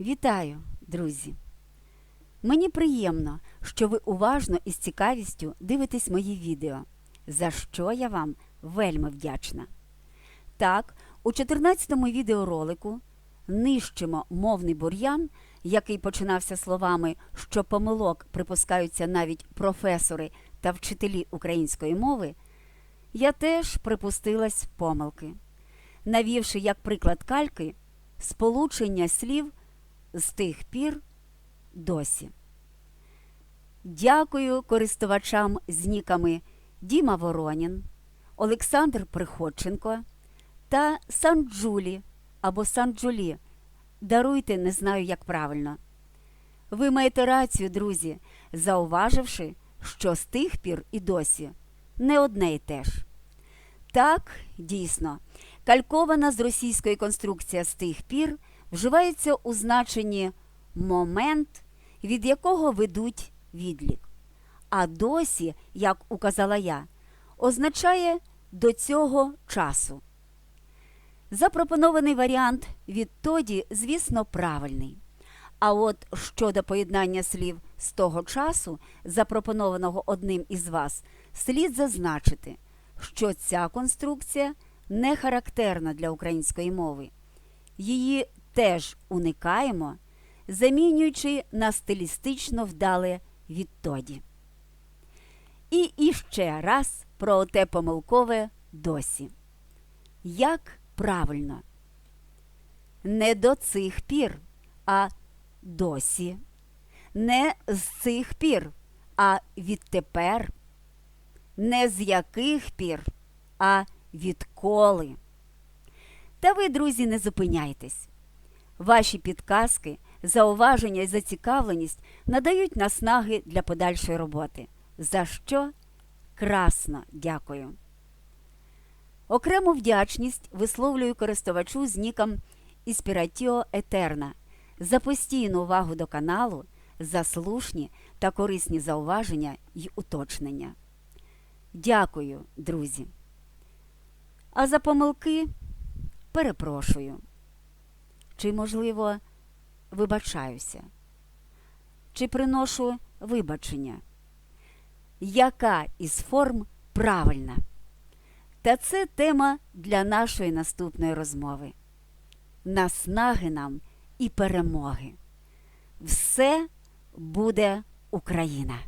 Вітаю, друзі! Мені приємно, що ви уважно і з цікавістю дивитесь мої відео, за що я вам вельми вдячна. Так, у 14-му відеоролику нищимо мовний бур'ян, який починався словами, що помилок припускаються навіть професори та вчителі української мови, я теж припустилась помилки, навівши як приклад кальки сполучення слів з тих пір досі. Дякую користувачам з ніками Діма Воронін, Олександр Приходченко та Санджулі або Санджулі. Даруйте, не знаю, як правильно. Ви маєте рацію, друзі, зауваживши, що з тих пір і досі не одне й те ж. Так, дійсно, калькована з російської конструкція з тих пір вживається у значенні момент, від якого ведуть відлік. А досі, як указала я, означає до цього часу. Запропонований варіант відтоді, звісно, правильний. А от щодо поєднання слів з того часу, запропонованого одним із вас, слід зазначити, що ця конструкція не характерна для української мови. Її теж уникаємо, замінюючи на стилістично вдале відтоді. І іще раз про те помилкове досі. Як правильно? Не до цих пір, а досі. Не з цих пір, а відтепер. Не з яких пір, а відколи. Та ви, друзі, не зупиняйтесь. Ваші підказки, зауваження і зацікавленість надають наснаги для подальшої роботи. За що красно дякую. Окрему вдячність висловлюю користувачу з ніком Іспіратіо Етерна за постійну увагу до каналу, за слушні та корисні зауваження й уточнення. Дякую, друзі. А за помилки перепрошую. Чи, можливо, вибачаюся? Чи приношу вибачення? Яка із форм правильна? Та це тема для нашої наступної розмови. Наснаги нам і перемоги. Все буде Україна!